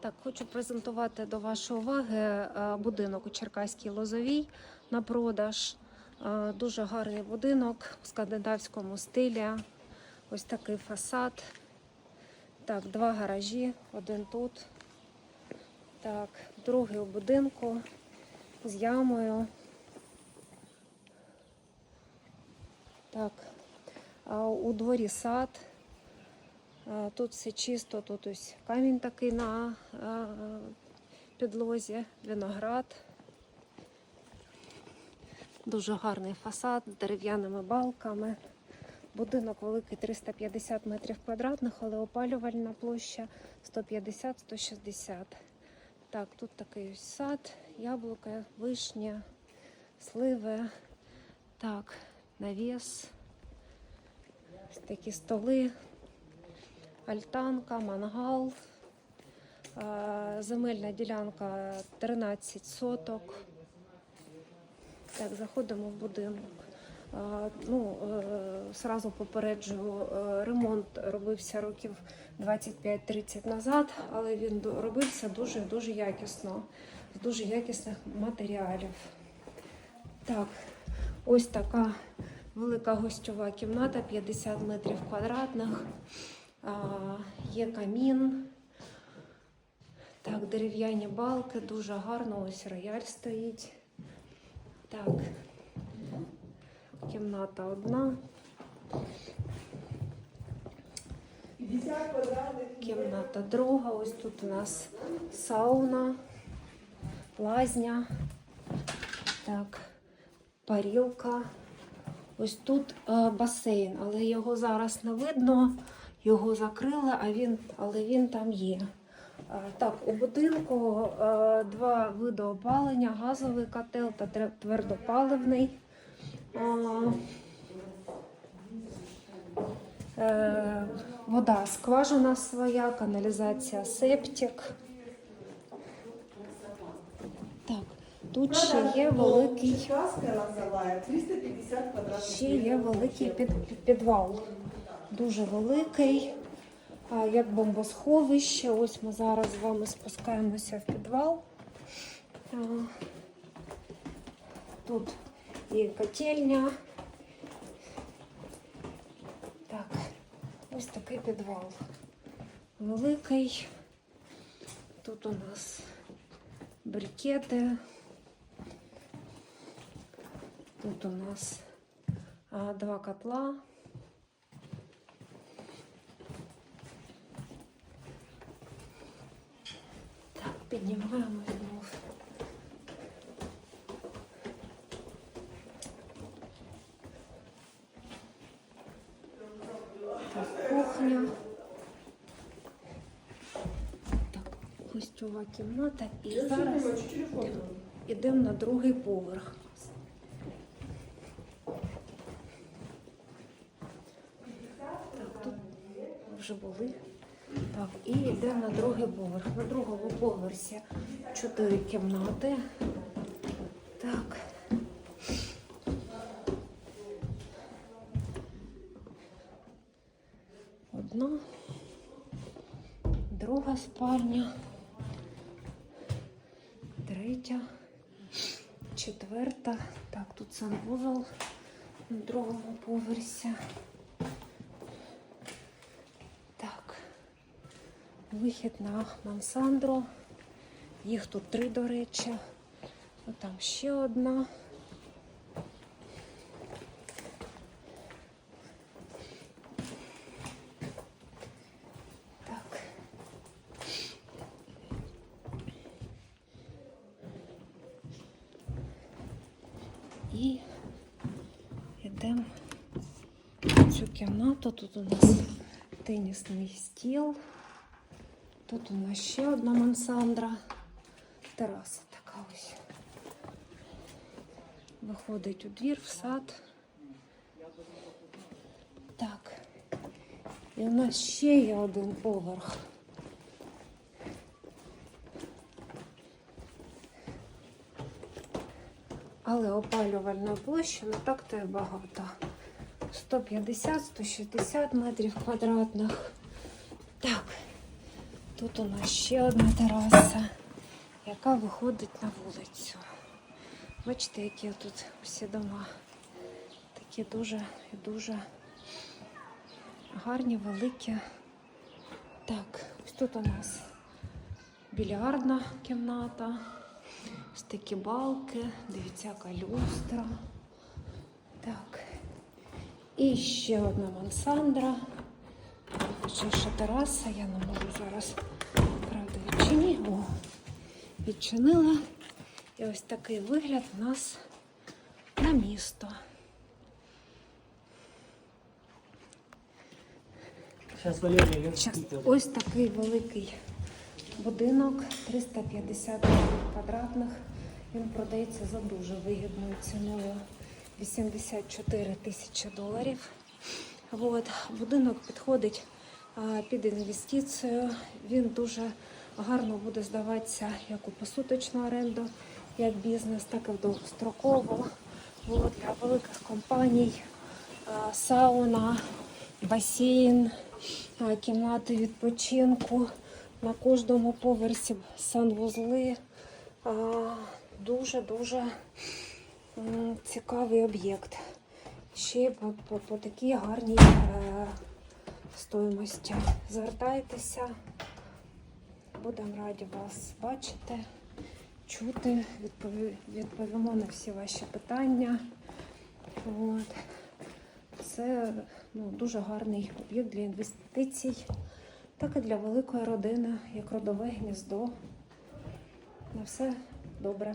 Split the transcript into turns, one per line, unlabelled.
Так, хочу презентувати до вашої уваги е, будинок у Черкаській Лозовій на продаж. Е, Дуже гарний будинок в скандинавському стилі. Ось такий фасад. Так, два гаражі, один тут. Так, другий у будинку з ямою. Так, у дворі сад. Е, Тут все чисто, тут ось камінь такий на е, підлозі, виноград. Дуже гарний фасад з дерев'яними балками. Будинок великий 350 метрів квадратних, але опалювальна площа 150-160. Так, тут такий ось сад, яблука, вишня, сливи. Так, навіс. Такі столи, альтанка, мангал. Е, Земельна ділянка 13 соток. Так, заходимо в будинок. Е, Ну, е, сразу попереджую, ремонт робився років 25-30 назад, але він робився дуже дуже якісно, з дуже якісних матеріалів. Так, ось така велика гостьова кімната, 50 метрів квадратних. Є камін. Так, дерев'яні балки, дуже гарно. Ось рояль стоїть. Так, кімната одна. Кімната друга. Ось тут у нас сауна, лазня. Так, парілка. Ось тут е, басейн, але його зараз не видно. Його закрили, а він, але він там є. Так, у будинку два види опалення: газовий котел та твердопаливний. Е, Вода скважина своя, каналізація септик. Так, тут ще є великий.
Черкаска називає 350 квадратних
Ще є великий під, під- підвал. Дуже великий, як бомбосховище. Ось ми зараз з вами спускаємося в підвал. Тут є котельня. Так, ось такий підвал. Великий. Тут у нас брикети. Тут у нас два котла. Так, піднімаємо знов. Так, кухня. Так, гостьова кімната. І зараз йдемо на другий поверх. Так, тут вже були. Так, і йдемо на другий поверх. На другому поверсі чотири кімнати. Так. Одна, друга спальня, третя, четверта. Так, тут санвузол на другому поверсі. Так, вихід на Мансандро. Їх тут три, до речі. А там ще одна. Так. І йдемо в цю кімнату. Тут у нас тенісний стіл. Тут у нас ще одна мансандра. Тераса така ось. Виходить у двір, в сад. Так. І у нас ще є один поверх. Але опалювальної площі не так то й багато. 150-160 метрів квадратних. Так, Тут у нас ще одна тераса, яка виходить на вулицю. Бачите, які тут всі дома. Такі дуже і дуже гарні, великі. Так, ось тут у нас більярдна кімната. Ось такі балки, дивіться, яка люстра. Так. І ще одна мансандра. Ще тераса, я не можу зараз, правда, відчинити. О, відчинила. І ось такий вигляд у нас на місто. Ось такий великий будинок, 350 квадратних. Він продається за дуже вигідною ціною 84 тисячі доларів. От. Будинок підходить під інвестицію. Він дуже гарно буде здаватися як у посуточну оренду, як бізнес, так і в довгострокову. От. Для великих компаній сауна, басейн, кімнати відпочинку. На кожному поверсі санвузли. Дуже-дуже цікавий об'єкт. Ще по, по, по такій гарній е, стоїмості. Звертайтеся, будемо раді вас бачити, чути, відповімо на всі ваші питання. От. Це ну, дуже гарний об'єкт для інвестицій, так і для великої родини, як родове гніздо. На все добре.